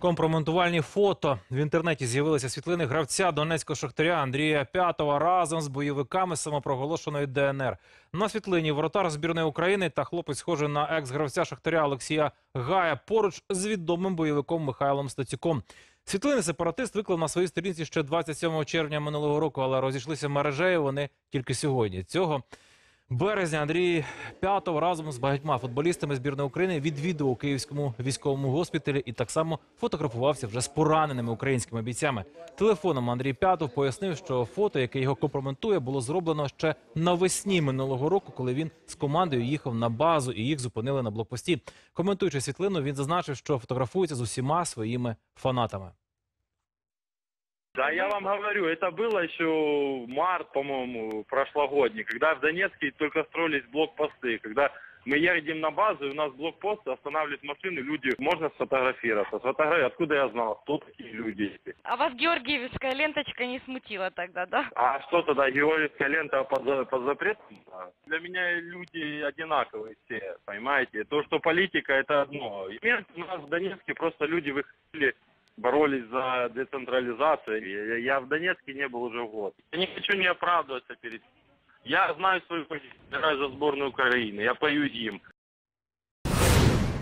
Компроментувальні фото в інтернеті з'явилися світлини гравця донецького шахтаря Андрія П'ятова разом з бойовиками самопроголошеної ДНР. На світлині воротар збірної України та хлопець, схожий на екс-гравця шахтаря Олексія Гая, поруч з відомим бойовиком Михайлом Стацюком. Світлини сепаратист виклав на своїй сторінці ще 27 червня минулого року, але розійшлися мережею вони тільки сьогодні. Цього березня Андрій П'ятов разом з багатьма футболістами збірної України відвідував Київському військовому госпіталі і так само фотографувався вже з пораненими українськими бійцями. Телефоном Андрій П'ятов пояснив, що фото, яке його компрометує, було зроблено ще навесні минулого року, коли він з командою їхав на базу і їх зупинили на блокпості. Коментуючи світлину, він зазначив, що фотографується з усіма своїми фанатами. Да, я вам говорю, это было еще март, по-моему, прошлогодний, когда в Донецке только строились блокпосты, когда мы едем на базу, и у нас блокпост, останавливают машины, люди, можно сфотографироваться. Сфотографировать, откуда я знал, кто такие люди? А вас Георгиевская ленточка не смутила тогда, да? А что тогда, Георгиевская лента под, под запретом? Да. Для меня люди одинаковые все, понимаете? То, что политика, это одно. И у нас в Донецке просто люди выходили, боролись за децентрализацию. Я, я в Донецке не был уже год. Я не хочу не оправдываться перед... Я знаю свою позицию, играю за сборную Украины, я пою им.